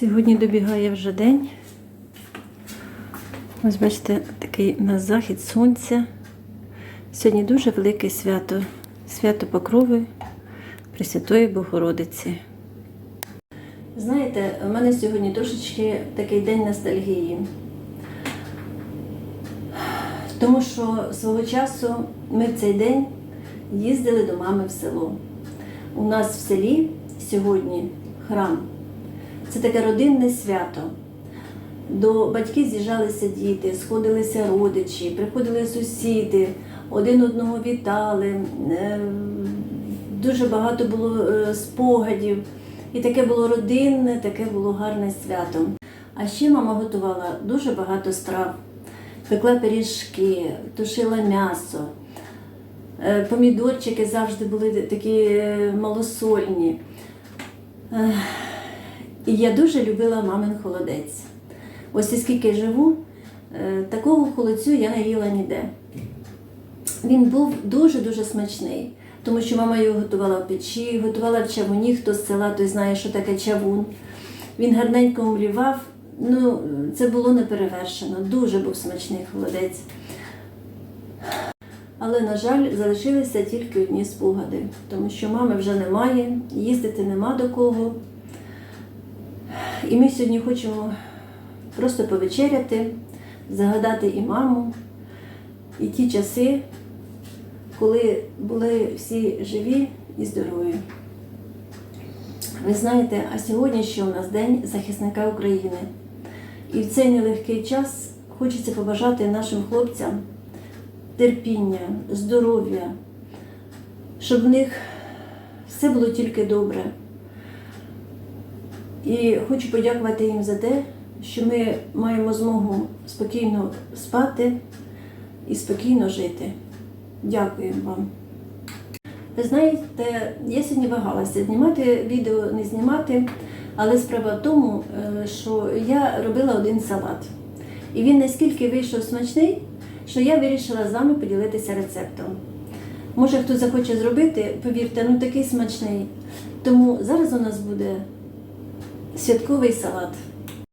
Сьогодні добігає вже день. Ось бачите, такий у нас захід сонця. Сьогодні дуже велике свято. Свято Покрови Пресвятої Богородиці. Знаєте, у мене сьогодні трошечки такий день ностальгії. Тому що свого часу ми в цей день їздили до мами в село. У нас в селі сьогодні храм. Це таке родинне свято. До батьків з'їжджалися діти, сходилися родичі, приходили сусіди, один одного вітали. Е, Дуже багато було е, спогадів. І таке було родинне, таке було гарне свято. А ще мама готувала дуже багато страв. Пекла пиріжки, тушила м'ясо. Е, Помідорчики завжди були такі малосольні. І я дуже любила мамин холодець. Ось і скільки живу, е, такого холодцю я не їла ніде. Він був дуже-дуже смачний, тому що мама його готувала в печі, готувала в чавуні, хто з села, той знає, що таке чавун. Він гарненько умлівав. Ну, це було неперевершено. Дуже був смачний холодець. Але, на жаль, залишилися тільки одні спогади, тому що мами вже немає, їздити нема до кого. І ми сьогодні хочемо просто повечеряти, загадати і маму, і ті часи, коли були всі живі і здорові. Ви знаєте, а сьогодні ще у нас День захисника України. І в цей нелегкий час хочеться побажати нашим хлопцям терпіння, здоров'я, щоб в них все було тільки добре. І хочу подякувати їм за те, що ми маємо змогу спокійно спати і спокійно жити. Дякую вам. Ви знаєте, я сьогодні вагалася знімати відео, не знімати, але справа в тому, е, що я робила один салат. І він наскільки вийшов смачний, що я вирішила з вами поділитися рецептом. Може, хто захоче зробити, повірте, ну такий смачний. Тому зараз у нас буде святковий салат.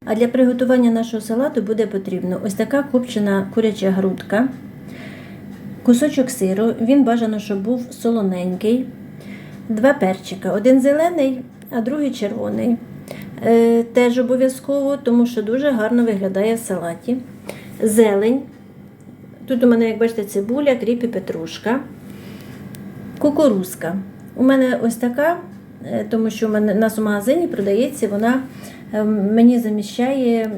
А для приготування нашого салату буде потрібно ось така копчена куряча грудка, кусочок сиру, він бажано, щоб був солоненький, два перчика, один зелений, а другий червоний. Е, теж обов'язково, тому що дуже гарно виглядає в салаті. Зелень. Тут у мене, як бачите, цибуля, кріп і петрушка. Кукурузка. У мене ось така, тому що мене у нас у магазині продається, вона е, мені заміщає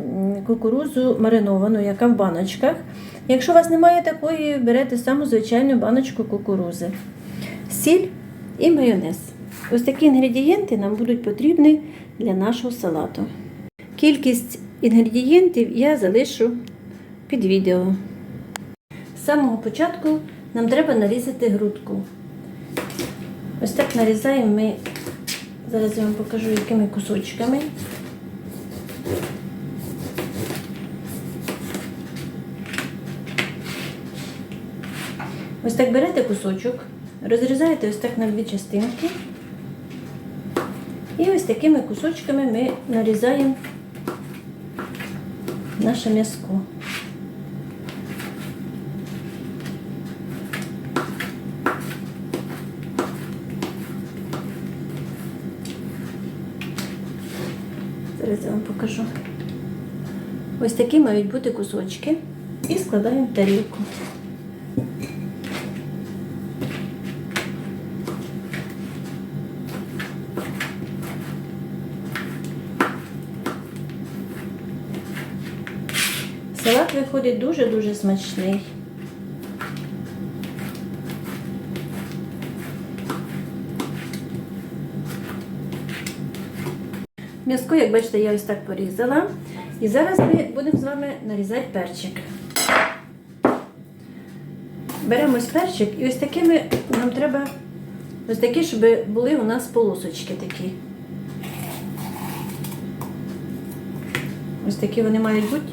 кукурузу мариновану, яка в баночках. Якщо у вас немає такої, берете саму звичайну баночку кукурузи, сіль і майонез. Ось такі інгредієнти нам будуть потрібні для нашого салату. Кількість інгредієнтів я залишу під відео. З самого початку нам треба нарізати грудку. Ось так нарізаємо ми, зараз я вам покажу, якими кусочками. Ось так берете кусочок, розрізаєте ось так на дві частинки. І ось такими кусочками ми нарізаємо наше м'яско. Покажу. Ось такі мають бути кусочки. І складаємо тарілку. Салат виходить дуже-дуже смачний. М'язко, як бачите, я ось так порізала. І зараз ми будемо з вами нарізати перчик. Беремо ось перчик і ось такими нам треба ось такі, щоб були у нас полосочки такі. Ось такі вони мають бути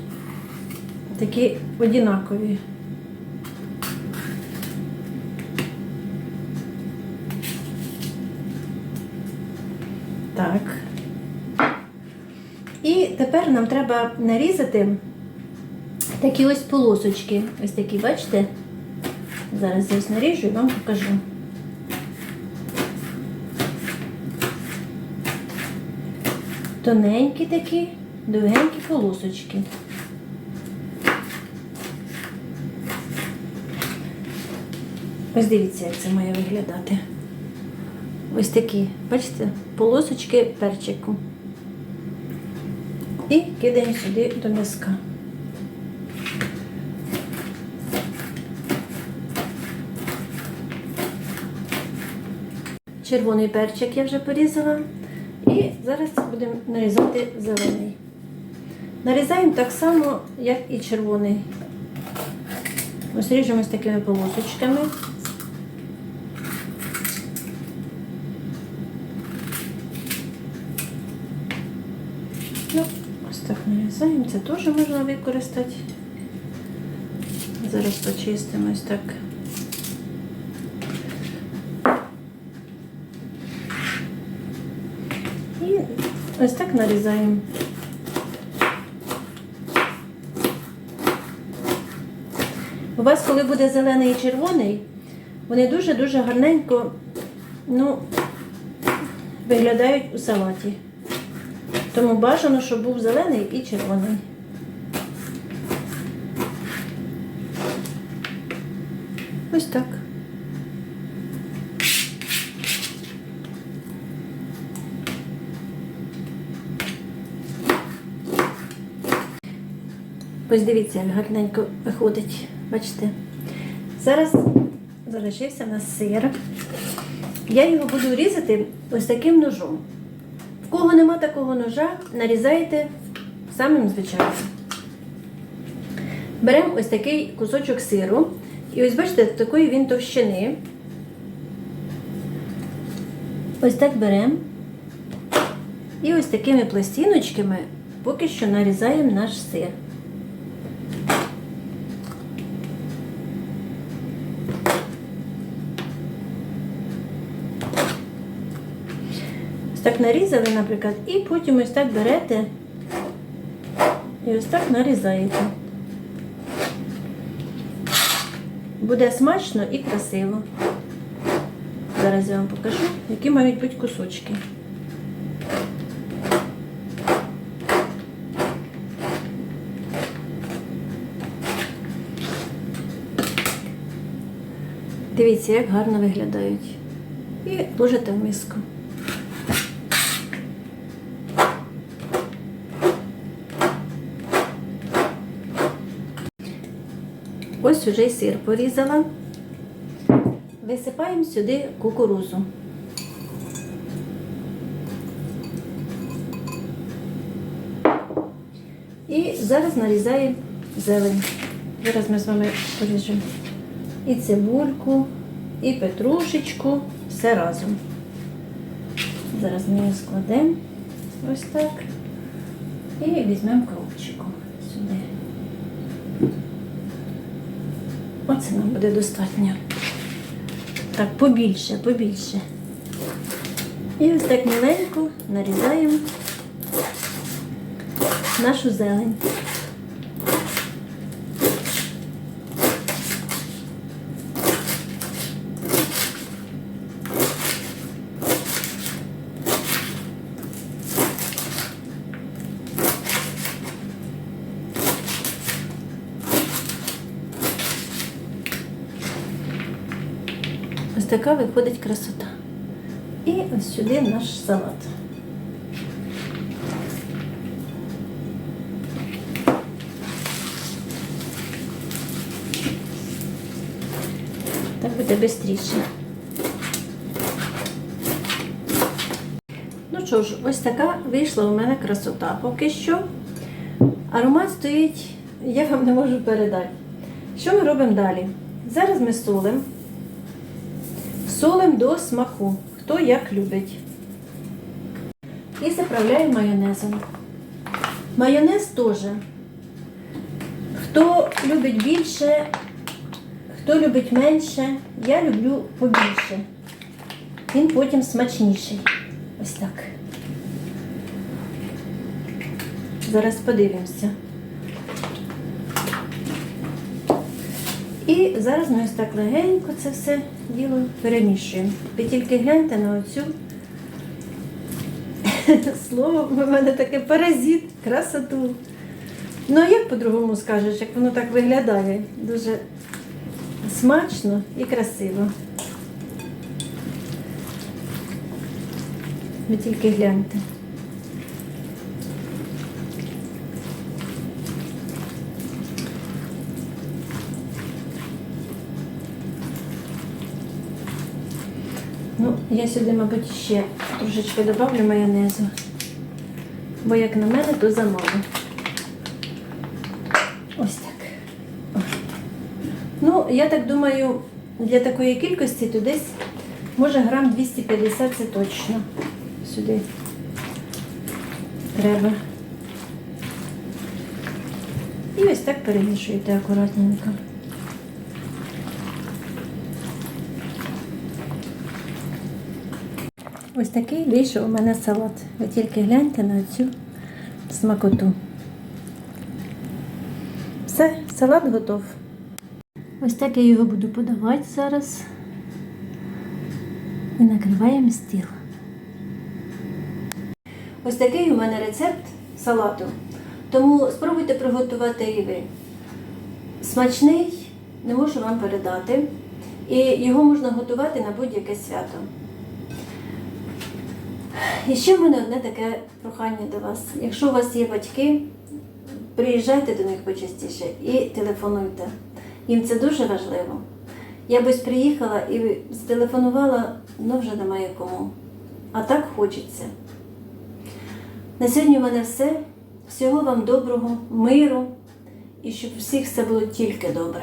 такі однакові. Так. І тепер нам треба нарізати такі ось полосочки. Ось такі, бачите? Зараз я ось наріжу і вам покажу. Тоненькі такі, довгенькі полосочки. Ось дивіться, як це має виглядати. Ось такі, бачите, полосочки перчику. І кидаємо сюди до м'язка. Червоний перчик я вже порізала. І зараз будемо нарізати зелений. Нарізаємо так само, як і червоний. Ось ріжемо з такими полосочками. Ну, ось так. Це теж можна використати. Зараз почистимо ось так. І ось так нарізаємо. У вас, коли буде зелений і червоний, вони дуже-дуже гарненько ну, виглядають у салаті. Тому бажано, щоб був зелений і червоний. Ось так. Ось дивіться, як гарненько виходить. Бачите? Зараз залишився у нас сир. Я його буду різати ось таким ножом. Кого нема такого ножа, нарізайте самим звичайним. Беремо ось такий кусочок сиру. І ось бачите, такої він товщини. Ось так беремо. І ось такими пластиночками поки що нарізаємо наш сир. Так нарізали, наприклад, і потім ось так берете і ось так нарізаєте. Буде смачно і красиво. Зараз я вам покажу, які мають бути кусочки. Дивіться, як гарно виглядають. І ложите в миску. Ось уже й сир порізала. Висипаємо сюди кукурузу. І зараз нарізаємо зелень. Зараз ми з вами поріжемо і цибульку, і петрушечку, все разом. Зараз ми її складемо ось так. І візьмемо кропчиком сюди. Оце нам буде достатньо. Так, побільше, побільше. І ось так маленько нарізаємо нашу зелень. Ось така виходить красота. І ось сюди наш салат. Так буде швидше. Ну що ж, ось така вийшла у мене красота поки що. Аромат стоїть, я вам не можу передати. Що ми робимо далі? Зараз ми солимо. Солим до смаку, хто як любить. І заправляю майонезом. Майонез теж. Хто любить більше, хто любить менше, я люблю побільше. Він потім смачніший. Ось так. Зараз подивимося. І зараз ми ось так легенько це все діло перемішуємо. Ви тільки гляньте на оцю слово в мене таке паразит, красоту. Ну, а як по-другому скажеш, як воно так виглядає? Дуже смачно і красиво. Ви тільки гляньте. Ну, я сюди, мабуть, ще трошечки добавлю майонезу. Бо як на мене, то замало. Ось так. Ну, я так думаю, для такої кількості то десь може грам 250 це точно. Сюди треба. І ось так перемішуєте акуратненько. Ось такий вийшов у мене салат. Ви тільки гляньте на цю смакоту. Все, салат готов. Ось так я його буду подавати зараз. І накриваємо стіл. Ось такий у мене рецепт салату. Тому спробуйте приготувати і ви. Смачний, не можу вам передати. І його можна готувати на будь-яке свято. І ще в мене одне таке прохання до вас. Якщо у вас є батьки, приїжджайте до них почастіше і телефонуйте. Їм це дуже важливо. Я б ось приїхала і зателефонувала, ну вже немає кому. А так хочеться. На сьогодні у мене все. Всього вам доброго, миру і щоб у всіх все було тільки добре.